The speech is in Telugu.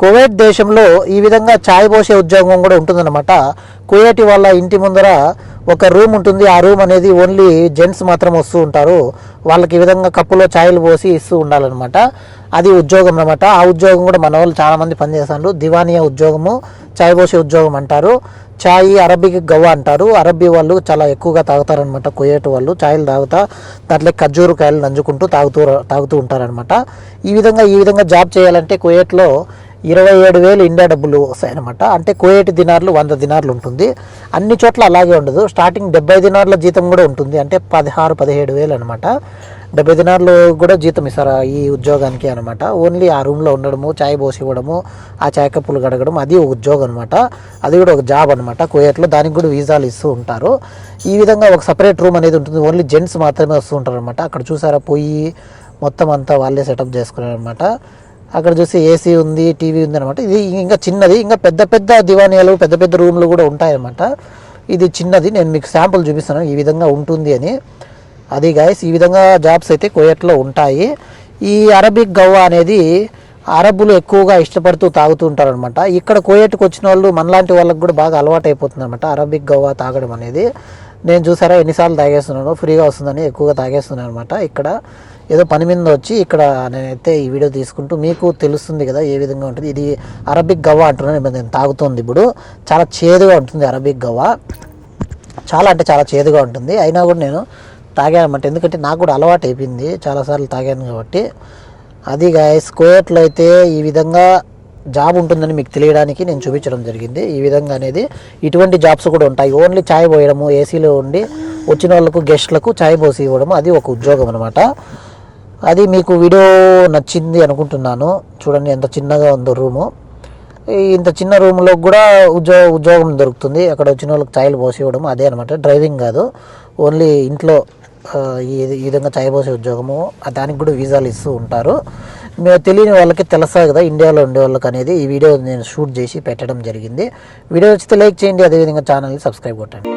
కువైట్ దేశంలో ఈ విధంగా ఛాయ్ పోసే ఉద్యోగం కూడా ఉంటుందన్నమాట. కువైట్ వాళ్ళ ఇంటి ముందర ఒక రూమ్ ఉంటుంది. ఆ రూమ్ అనేది ఓన్లీ జెంట్స్ మాత్రం వస్తూ ఉంటారు. వాళ్ళకి ఈ విధంగా కప్పులో ఛాయలు పోసి ఇస్తూ ఉండాలన్నమాట. అది ఉద్యోగం అనమాట ఆ ఉద్యోగం కూడా మన వాళ్ళు చాలామంది పనిచేస్తారు దివానియా ఉద్యోగము ఛాయ్ పోసే ఉద్యోగం అంటారు. ఛాయ్ అరబీకి గవ్వ అంటారు. అరబీ వాళ్ళు చాలా ఎక్కువగా తాగుతారనమాట కుయేటు వాళ్ళు ఛాయలు తాగుతా దాంట్లో ఖర్జూరు కాయలు నంజుకుంటూ తాగుతూ తాగుతూ ఉంటారనమాట ఈ విధంగా ఈ విధంగా జాబ్ చేయాలంటే కుయేట్లో ఇరవై ఏడు వేలు ఇండియా డబ్బులు వస్తాయన్నమాట. అంటే కోయేటి దినార్లు వంద దినార్లు ఉంటుంది. అన్ని చోట్ల అలాగే ఉండదు. స్టార్టింగ్ డెబ్బై దినార్ల జీతం కూడా ఉంటుంది. అంటే పదహారు పదిహేడు వేలు అనమాట డెబ్బై దినార్లు కూడా జీతం ఇస్తారు ఈ ఉద్యోగానికి అనమాట ఓన్లీ ఆ రూమ్లో ఉండడము చాయ్ పోసి ఇవ్వడము ఆ చాయ్ కప్పులు కడగడం అది ఒక ఉద్యోగం అనమాట అది కూడా ఒక జాబ్ అనమాట కుయేట్లో దానికి కూడా వీసాలు ఇస్తూ ఉంటారు. ఈ విధంగా ఒక సపరేట్ రూమ్ అనేది ఉంటుంది. ఓన్లీ జెంట్స్ మాత్రమే వస్తూ ఉంటారు అనమాట అక్కడ చూసారా పోయి మొత్తం అంతా వాళ్ళే సెటప్ చేసుకున్నారు అనమాట అక్కడ చూసి ఏసీ ఉంది టీవీ ఉంది అనమాట ఇది ఇంకా చిన్నది ఇంకా పెద్ద పెద్ద దివానియాలు పెద్ద పెద్ద రూమ్లు కూడా ఉంటాయన్నమాట. ఇది చిన్నది నేను మీకు శాంపుల్ చూపిస్తాను ఈ విధంగా ఉంటుంది అని. అది గాయస్ ఈ విధంగా జాబ్స్ అయితే కోయట్లో ఉంటాయి. ఈ అరబిక్ గవ్వ అనేది అరబ్బులు ఎక్కువగా ఇష్టపడుతూ తాగుతూ ఉంటారనమాట ఇక్కడ కోయట్కి వచ్చిన వాళ్ళు మనలాంటి వాళ్ళకి కూడా బాగా అలవాటు అయిపోతుంది అనమాట అరబిక్ గవ్వ తాగడం అనేది. నేను చూసారా ఎన్నిసార్లు తాగేస్తున్నాను ఫ్రీగా వస్తుందని ఎక్కువగా తాగేస్తున్నాను అనమాట ఇక్కడ. ఏదో పని మీద వచ్చి ఇక్కడ నేనైతే ఈ వీడియో తీసుకుంటూ మీకు తెలుస్తుంది కదా ఏ విధంగా ఉంటుంది. ఇది అరబిక్ గవ్వ అంటున్నాను నేను తాగుతుంది ఇప్పుడు. చాలా చేదుగా ఉంటుంది అరబిక్ గవ్వ. చాలా అంటే చాలా చేదుగా ఉంటుంది. అయినా కూడా నేను తాగాను ఎందుకంటే నాకు కూడా అలవాటు అయిపోయింది. చాలాసార్లు తాగాను కాబట్టి. అది గాయస్ కోయట్లో అయితే ఈ విధంగా జాబ్ ఉంటుందని మీకు తెలియడానికి నేను చూపించడం జరిగింది. ఈ విధంగా అనేది ఇటువంటి జాబ్స్ కూడా ఉంటాయి. ఓన్లీ ఛాయ్ పోయడము ఏసీలో ఉండి వచ్చిన వాళ్ళకు గెస్ట్లకు ఛాయ్ పోసి ఇవ్వడము అది ఒక ఉద్యోగం అనమాట అది మీకు వీడియో నచ్చింది అనుకుంటున్నాను. చూడండి ఎంత చిన్నగా ఉందో రూము. ఇంత చిన్న రూమ్లో కూడా ఉద్యోగ ఉద్యోగం దొరుకుతుంది. అక్కడ వచ్చిన వాళ్ళకి ఛాయలు పోసి ఇవ్వడం అదే అనమాట డ్రైవింగ్ కాదు. ఓన్లీ ఇంట్లో ఈ ఈ విధంగా ఛాయ్ పోసే ఉద్యోగము. దానికి కూడా వీసాలు ఇస్తూ ఉంటారు. మేము తెలియని వాళ్ళకి తెలుసా కదా ఇండియాలో ఉండే వాళ్ళకి అనేది ఈ వీడియో నేను షూట్ చేసి పెట్టడం జరిగింది. వీడియో వచ్చితే లైక్ చేయండి. అదేవిధంగా ఛానల్ని సబ్స్క్రైబ్ కొట్టండి.